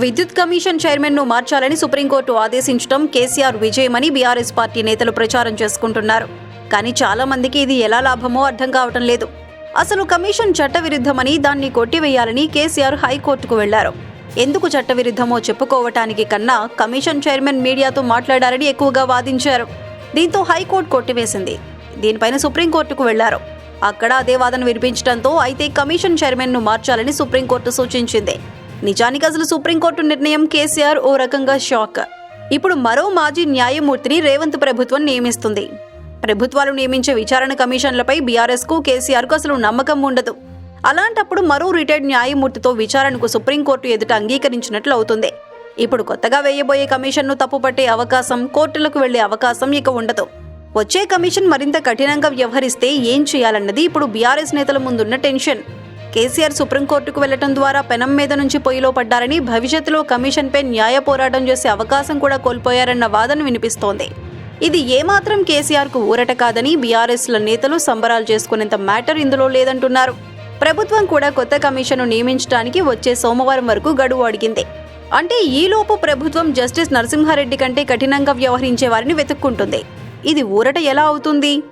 విద్యుత్ కమిషన్ చైర్మన్ను మార్చాలని సుప్రీంకోర్టు ఆదేశించడం కేసీఆర్ విజయమని బీఆర్ఎస్ పార్టీ నేతలు ప్రచారం చేసుకుంటున్నారు. కానీ చాలా మందికి ఇది ఎలా లాభమో అర్థం కావటం లేదు. అసలు కమిషన్ చట్టవిరుద్ధమని దాన్ని కొట్టివేయాలని కేసీఆర్ హైకోర్టుకు వెళ్ళారు. ఎందుకు చట్టవిరుద్ధమో చెప్పుకోవటానికి కన్నా కమిషన్ చైర్మన్ మీడియాతో మాట్లాడారని ఎక్కువగా వాదించారు. దీంతో హైకోర్టు కొట్టివేసింది. దీనిపైన సుప్రీంకోర్టుకు వెళ్ళారు. అక్కడ అదే వాదన వినిపించడంతో అయితే కమిషన్ చైర్మన్ను మార్చాలని సుప్రీంకోర్టు సూచించింది. నిజానికి అసలు సుప్రీంకోర్టు నిర్ణయం కేసీఆర్ ఓ రకంగా షాక్. ఇప్పుడు మరో మాజీ న్యాయమూర్తిని రేవంత్ ప్రభుత్వం నియమిస్తుంది. ప్రభుత్వాలు నియమించే విచారణ కమిషన్లపై బీఆర్ఎస్కు కేసీఆర్కు అసలు నమ్మకం ఉండదు. అలాంటప్పుడు మరో రిటైర్డ్ న్యాయమూర్తితో విచారణకు సుప్రీంకోర్టు ఎదుట అంగీకరించినట్లు అవుతుంది. ఇప్పుడు కొత్తగా వేయబోయే కమిషన్ను తప్పుపట్టే అవకాశం కోర్టులకు వెళ్ళే అవకాశం ఇక ఉండదు. వచ్చే కమిషన్ మరింత కఠినంగా వ్యవహరిస్తే ఏం చేయాలన్నది ఇప్పుడు బీఆర్ఎస్ నేతల ముందున్న టెన్షన్. కేసీఆర్ సుప్రీంకోర్టుకు వెళ్ళటం ద్వారా పెనం మీద నుంచి పొయ్యిలో పడ్డారని భవిష్యత్తులో కమిషన్పై న్యాయ పోరాటం చేసే అవకాశం కూడా కోల్పోయారన్న వాదన వినిపిస్తోంది. ఇది ఏమాత్రం కేసీఆర్కు ఊరట కాదని బీఆర్ఎస్ల నేతలు సంబరాలు చేసుకునేంత మ్యాటర్ ఇందులో లేదంటున్నారు. ప్రభుత్వం కూడా కొత్త కమిషన్ను నియమించడానికి వచ్చే సోమవారం వరకు గడువు అడిగింది. అంటే ఈలోపు ప్రభుత్వం జస్టిస్ నరసింహారెడ్డి కంటే కఠినంగా వ్యవహరించే వారిని వెతుక్కుంటుంది. ఇది ఊరట ఎలా అవుతుంది?